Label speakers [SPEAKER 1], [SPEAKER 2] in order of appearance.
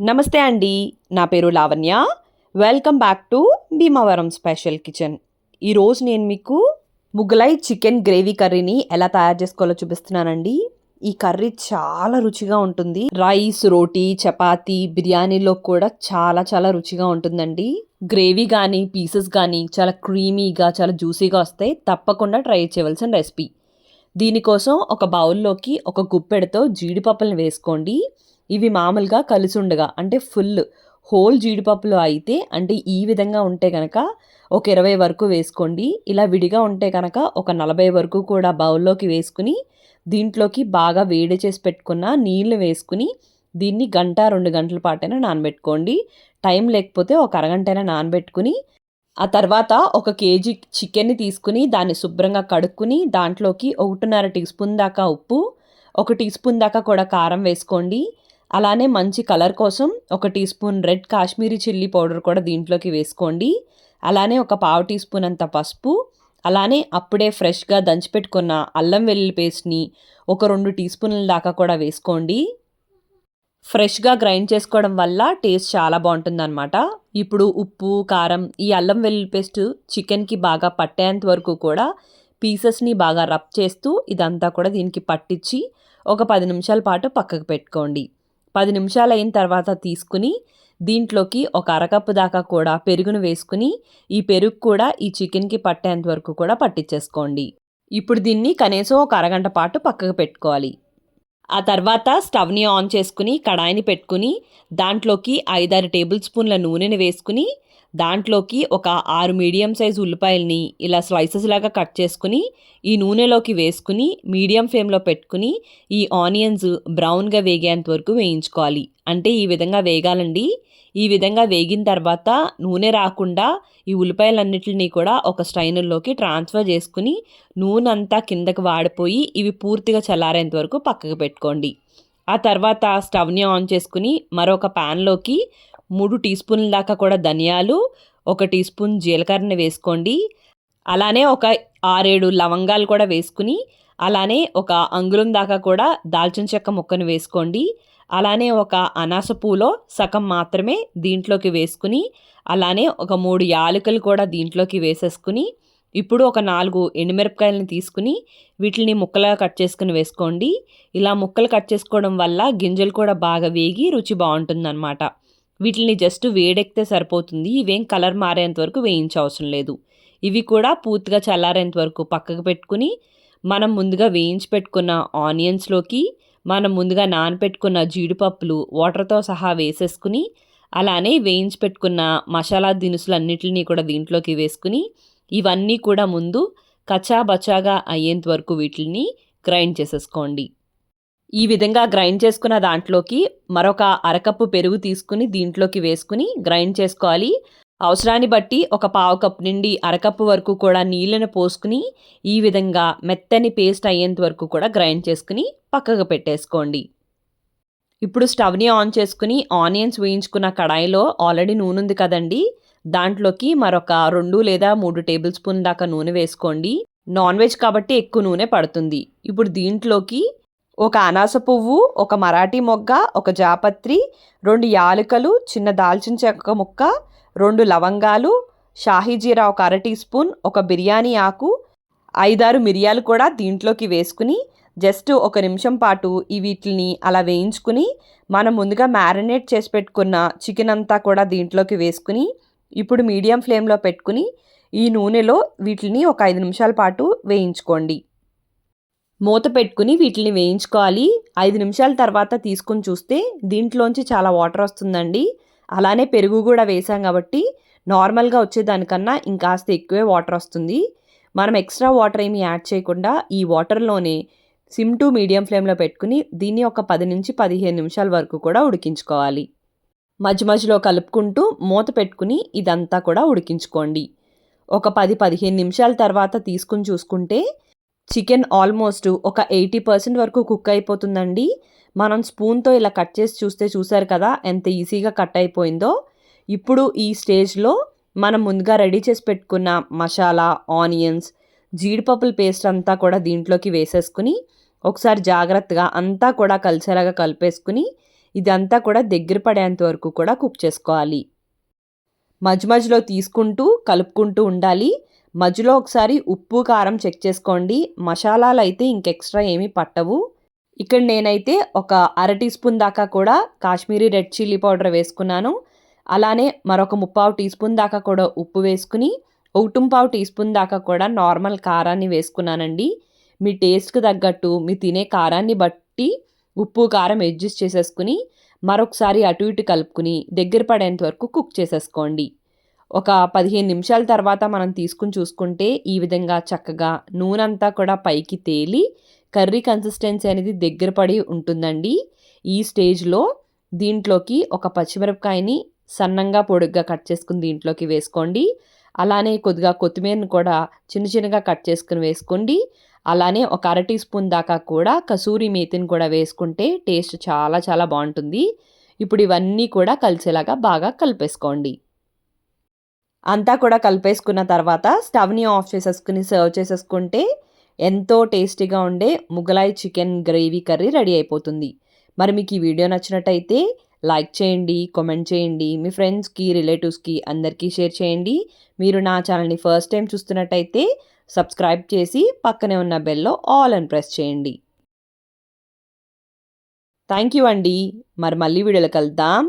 [SPEAKER 1] నమస్తే అండి. నా పేరు Lavanya. Welcome back to Bhimavaram special kitchen ఈరోజు నేను మీకు ముగలై చికెన్ గ్రేవీ కర్రీని ఎలా తయారు చేసుకోవాలో చూపిస్తున్నానండి. ఈ కర్రీ చాలా రుచిగా ఉంటుంది. రైస్ రోటీ చపాతీ బిర్యానీలో కూడా చాలా చాలా రుచిగా ఉంటుందండి. గ్రేవీ కానీ పీసెస్ కానీ చాలా క్రీమీగా చాలా జ్యూసీగా వస్తాయి తప్పకుండా ట్రై చేయవలసిన రెసిపీ. దీనికోసం ఒక బౌల్లోకి ఒక గుప్పెడతో జీడిపప్పులను వేసుకోండి. ఇవి మామూలుగా కలిసుండగా అంటే ఫుల్ హోల్ జీడిపప్పులు అయితే అంటే ఈ విధంగా ఉంటే కనుక ఒక ఇరవై వరకు వేసుకోండి. ఇలా విడిగా ఉంటే కనుక ఒక నలభై వరకు కూడా బౌల్లోకి వేసుకుని దీంట్లోకి బాగా వేడి చేసి పెట్టుకున్న నీళ్ళు వేసుకుని దీన్ని గంట రెండు గంటల పాటైనా నానబెట్టుకోండి. టైం లేకపోతే ఒక అరగంటైనా నానబెట్టుకుని ఆ తర్వాత ఒక కేజీ చికెన్ని తీసుకుని దాన్ని శుభ్రంగా కడుక్కుని దాంట్లోకి ఒకటిన్నర టీ స్పూన్ దాకా ఉప్పు ఒక టీ స్పూన్ దాకా కూడా కారం వేసుకోండి. అలానే మంచి కలర్ కోసం ఒక teaspoon red Kashmiri chilli powder కూడా దీంట్లోకి వేసుకోండి. అలానే ఒక పావు టీ స్పూన్ అంత పసుపు అలానే అప్పుడే ఫ్రెష్గా దంచిపెట్టుకున్న అల్లం వెల్లుల్లి పేస్ట్ని ఒక రెండు టీ స్పూన్ల దాకా కూడా వేసుకోండి. ఫ్రెష్గా గ్రైండ్ చేసుకోవడం వల్ల టేస్ట్ చాలా బాగుంటుందన్నమాట. ఇప్పుడు ఉప్పు కారం ఈ అల్లం వెల్లుల్లి పేస్ట్ చికెన్కి బాగా పట్టేంత వరకు కూడా పీసెస్ని బాగా రబ్ చేస్తూ ఇదంతా కూడా దీనికి పట్టించి ఒక పది నిమిషాల పాటు పక్కకు పెట్టుకోండి. పది నిమిషాలు అయిన తర్వాత తీసుకుని దీంట్లోకి ఒక అరకప్పు దాకా కూడా పెరుగును వేసుకుని ఈ పెరుగు కూడా ఈ చికెన్కి పట్టేంత వరకు కూడా పట్టించేసుకోండి. ఇప్పుడు దీన్ని కనీసం ఒక అరగంట పాటు పక్కకు పెట్టుకోవాలి. ఆ తర్వాత స్టవ్ని ఆన్ చేసుకుని కడాయిని పెట్టుకుని దాంట్లోకి ఐదారు టేబుల్ స్పూన్ల నూనెని వేసుకుని దాంట్లోకి ఒక ఆరు మీడియం సైజ్ ఉల్లిపాయల్ని ఇలా స్లైసెస్ లాగా కట్ చేసుకుని ఈ నూనెలోకి వేసుకుని మీడియం ఫ్లేమ్లో పెట్టుకుని ఈ ఆనియన్స్ బ్రౌన్గా వేగేంత వరకు వేయించుకోవాలి. అంటే ఈ విధంగా వేగాలండి. ఈ విధంగా వేగిన తర్వాత నూనె రాకుండా ఈ ఉల్లిపాయలన్నిటిని కూడా ఒక స్ట్రైనర్లోకి ట్రాన్స్ఫర్ చేసుకుని నూనె అంతా కిందకి వాడిపోయి ఇవి పూర్తిగా చల్లారేంత వరకు పక్కకు పెట్టుకోండి. ఆ తర్వాత స్టవ్ని ఆన్ చేసుకుని మరొక ప్యాన్లోకి మూడు టీ స్పూన్ల దాకా కూడా ధనియాలు ఒక టీ స్పూన్ జీలకర్రని వేసుకోండి. అలానే ఒక ఆరేడు లవంగాలు కూడా వేసుకుని అలానే ఒక అంగుళం దాకా కూడా దాల్చిన చెక్క ముక్కను వేసుకోండి. అలానే ఒక అనాస పూలో సగం మాత్రమే దీంట్లోకి వేసుకుని అలానే ఒక మూడు యాలకులు కూడా దీంట్లోకి వేసేసుకుని ఇప్పుడు ఒక నాలుగు ఎండుమిరపకాయలను తీసుకుని వీటిని ముక్కలుగా కట్ చేసుకుని వేసుకోండి. ఇలా ముక్కలు కట్ చేసుకోవడం వల్ల గింజలు కూడా బాగా వేగి రుచి బాగుంటుందన్నమాట. వీటిని జస్ట్ వేడెక్కితే సరిపోతుంది. ఇవేం కలర్ మారేంత వరకు వేయించవసరం లేదు. ఇవి కూడా పూర్తిగా చల్లారేంత వరకు పక్కకు పెట్టుకుని మనం ముందుగా వేయించి పెట్టుకున్న ఆనియన్స్లోకి మనం ముందుగా నానపెట్టుకున్న జీడిపప్పులు వాటర్తో సహా వేసేసుకుని అలానే వేయించి పెట్టుకున్న మసాలా దినుసులు అన్నిటిని కూడా దీంట్లోకి వేసుకుని ఇవన్నీ కూడా ముందు కచాబచాగా అయ్యేంత వరకు వీటిని గ్రైండ్ చేసేసుకోండి. ఈ విధంగా గ్రైండ్ చేసుకున్న దాంట్లోకి మరొక అరకప్పు పెరుగు తీసుకుని దీంట్లోకి వేసుకుని గ్రైండ్ చేసుకోవాలి. అవసరాన్ని బట్టి ఒక పావు కప్పు నుండి అరకప్పు వరకు కూడా నీళ్ళను పోసుకుని ఈ విధంగా మెత్తని పేస్ట్ అయ్యేంత వరకు కూడా గ్రైండ్ చేసుకుని పక్కకు పెట్టేసుకోండి. ఇప్పుడు స్టవ్ని ఆన్ చేసుకుని ఆనియన్స్ వేయించుకున్న కడాయిలో ఆల్రెడీ నూనె ఉంది కదండి. దాంట్లోకి మరొక రెండు లేదా మూడు టేబుల్ స్పూన్ దాకా నూనె వేసుకోండి. నాన్ వెజ్ కాబట్టి ఎక్కువ నూనె పడుతుంది. ఇప్పుడు దీంట్లోకి ఒక అనాస పువ్వు ఒక మరాఠీ మొగ్గ ఒక జాపత్రి రెండు యాలకలు చిన్న దాల్చిన చెక్క ముక్క రెండు లవంగాలు షాహీజీరా ఒక అర టీ స్పూన్ ఒక బిర్యానీ ఆకు ఐదారు మిరియాలు కూడా దీంట్లోకి వేసుకుని జస్ట్ ఒక నిమిషం పాటు ఈ వీటిని అలా వేయించుకుని మనం ముందుగా మ్యారినేట్ చేసి పెట్టుకున్న చికెన్ అంతా కూడా దీంట్లోకి వేసుకుని ఇప్పుడు మీడియం ఫ్లేమ్లో పెట్టుకుని ఈ నూనెలో వీటిని ఒక ఐదు నిమిషాల పాటు వేయించుకోండి. మూత పెట్టుకుని వీటిని వేయించుకోవాలి. ఐదు నిమిషాల తర్వాత తీసుకుని చూస్తే దీంట్లోంచి చాలా వాటర్ వస్తుందండి. అలానే పెరుగు కూడా వేసాం కాబట్టి నార్మల్గా వచ్చేదానికన్నా ఇంకాస్త ఎక్కువే వాటర్ వస్తుంది. మనం ఎక్స్ట్రా వాటర్ ఏమి యాడ్ చేయకుండా ఈ వాటర్లోనే సిమ్ టు మీడియం ఫ్లేమ్లో పెట్టుకుని దీన్ని ఒక పది నుంచి పదిహేను నిమిషాల వరకు కూడా ఉడికించుకోవాలి. మధ్య మధ్యలో కలుపుకుంటూ మూత పెట్టుకుని ఇదంతా కూడా ఉడికించుకోండి. ఒక పది పదిహేను నిమిషాల తర్వాత తీసుకుని చూసుకుంటే చికెన్ ఆల్మోస్ట్ ఒక ఎయిటీ పర్సెంట్ వరకు కుక్ అయిపోతుందండి. మనం స్పూన్తో ఇలా కట్ చేసి చూస్తే చూసారు కదా ఎంత ఈజీగా కట్ అయిపోయిందో. ఇప్పుడు ఈ స్టేజ్లో మనం ముందుగా రెడీ చేసి పెట్టుకున్న మసాలా ఆనియన్స్ జీడిపప్పుల పేస్ట్ అంతా కూడా దీంట్లోకి వేసేసుకుని ఒకసారి జాగ్రత్తగా అంతా కూడా కలిసేలాగా కలిపేసుకుని ఇదంతా కూడా దగ్గర పడేంత వరకు కూడా కుక్ చేసుకోవాలి. మధ్య మధ్యలో తీసుకుంటూ కలుపుకుంటూ ఉండాలి. మధ్యలో ఒకసారి ఉప్పు కారం చెక్ చేసుకోండి. మసాలాలు అయితే ఇంకెక్స్ట్రా ఏమీ పట్టవు. ఇక్కడ నేనైతే ఒక అర టీ స్పూన్ దాకా కూడా కాశ్మీరీ రెడ్ చిల్లీ పౌడర్ వేసుకున్నాను. అలానే మరొక ముప్పావు టీ స్పూన్ దాకా కూడా ఉప్పు వేసుకుని ఒకటింపావు టీ స్పూన్ దాకా కూడా నార్మల్ కారాన్ని వేసుకున్నానండి. మీ టేస్ట్కి తగ్గట్టు మీ తినే కారాన్ని బట్టి ఉప్పు కారం అడ్జస్ట్ చేసేసుకుని మరొకసారి అటు ఇటు కలుపుకుని దగ్గర పడేంత వరకు కుక్ చేసేసుకోండి. ఒక పదిహేను నిమిషాల తర్వాత మనం తీసుకుని చూసుకుంటే ఈ విధంగా చక్కగా నూనెంతా కూడా పైకి తేలి కర్రీ కన్సిస్టెన్సీ అనేది దగ్గర పడి ఉంటుందండి. ఈ స్టేజ్లో దీంట్లోకి ఒక పచ్చిమిరపకాయని సన్నంగా పొడుగ్గా కట్ చేసుకుని దీంట్లోకి వేసుకోండి. అలానే కొద్దిగా కొత్తిమీరని కూడా చిన్న చిన్నగా కట్ చేసుకుని వేసుకోండి. అలానే ఒక అర టీ స్పూన్ దాకా కూడా కసూరి మేతిని కూడా వేసుకుంటే టేస్ట్ చాలా చాలా బాగుంటుంది. ఇప్పుడు ఇవన్నీ కూడా కలిసేలాగా బాగా కలిపేసుకోండి. అంతా కూడా కలిపేసుకున్న తర్వాత స్టవ్ని ఆఫ్ చేసేసుకుని సర్వ్ చేసేసుకుంటే ఎంతో టేస్టీగా ఉండే Mughlai chicken gravy curry ready అయిపోతుంది. మరి మీకు ఈ వీడియో నచ్చినట్టయితే లైక్ చేయండి కామెంట్ చేయండి మీ ఫ్రెండ్స్కి రిలేటివ్స్కి అందరికీ షేర్ చేయండి. మీరు నా ఛానల్ని ఫస్ట్ టైం చూస్తున్నట్టయితే సబ్స్క్రైబ్ చేసి పక్కనే ఉన్న బెల్లో ఆల్ అని ప్రెస్ చేయండి. థ్యాంక్ యూ అండి. మరి మళ్ళీ వీడియోలో కలుద్దాం.